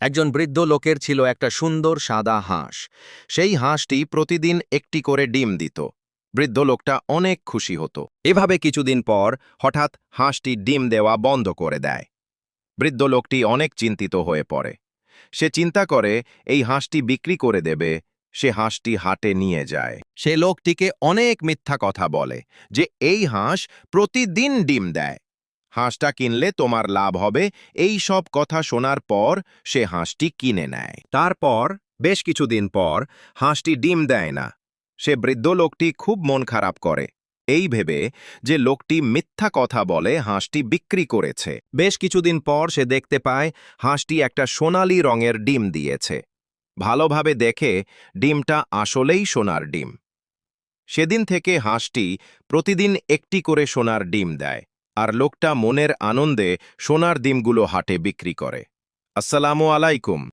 একজন বৃদ্ধ লোকের ছিল একটা সুন্দর সাদা হাঁস। সেই হাঁসটি প্রতিদিন একটি করে ডিম দিত। বৃদ্ধ লোকটা অনেক খুশি হতো। এভাবে কিছুদিন পর হঠাৎ হাঁসটি ডিম দেওয়া বন্ধ করে দেয়। বৃদ্ধ লোকটি অনেক চিন্তিত হয়ে পড়ে। সে চিন্তা করে, এই হাঁসটি বিক্রি করে দেবে, সে হাঁসটি হাটে নিয়ে যায়। সে লোকটিকে অনেক মিথ্যা কথা বলে যে, এই হাঁস প্রতিদিন ডিম দেয়। হাঁসটা কিনলে তোমার লাভ হবে। এই সব কথা শোনার পর সে হাঁসটি কিনে নেয়। তারপর, বেশ কিছুদিন পর, হাঁসটি ডিম দেয় না। সে বৃদ্ধ লোকটি খুব মন খারাপ করে। এই ভেবে যে লোকটি মিথ্যা কথা বলে হাঁসটি বিক্রি করেছে। বেশ কিছুদিন পর সে দেখতে পায়, হাঁসটি একটা সোনালি রঙের ডিম দিয়েছে। ভালোভাবে দেখে, ডিমটা আসলেই সোনার ডিম। সেদিন থেকে হাঁসটি প্রতিদিন একটি করে সোনার ডিম দেয়। আর লোকটা মনের আনন্দে সোনার ডিমগুলো হাটে বিক্রি করে। আসসালামু আলাইকুম।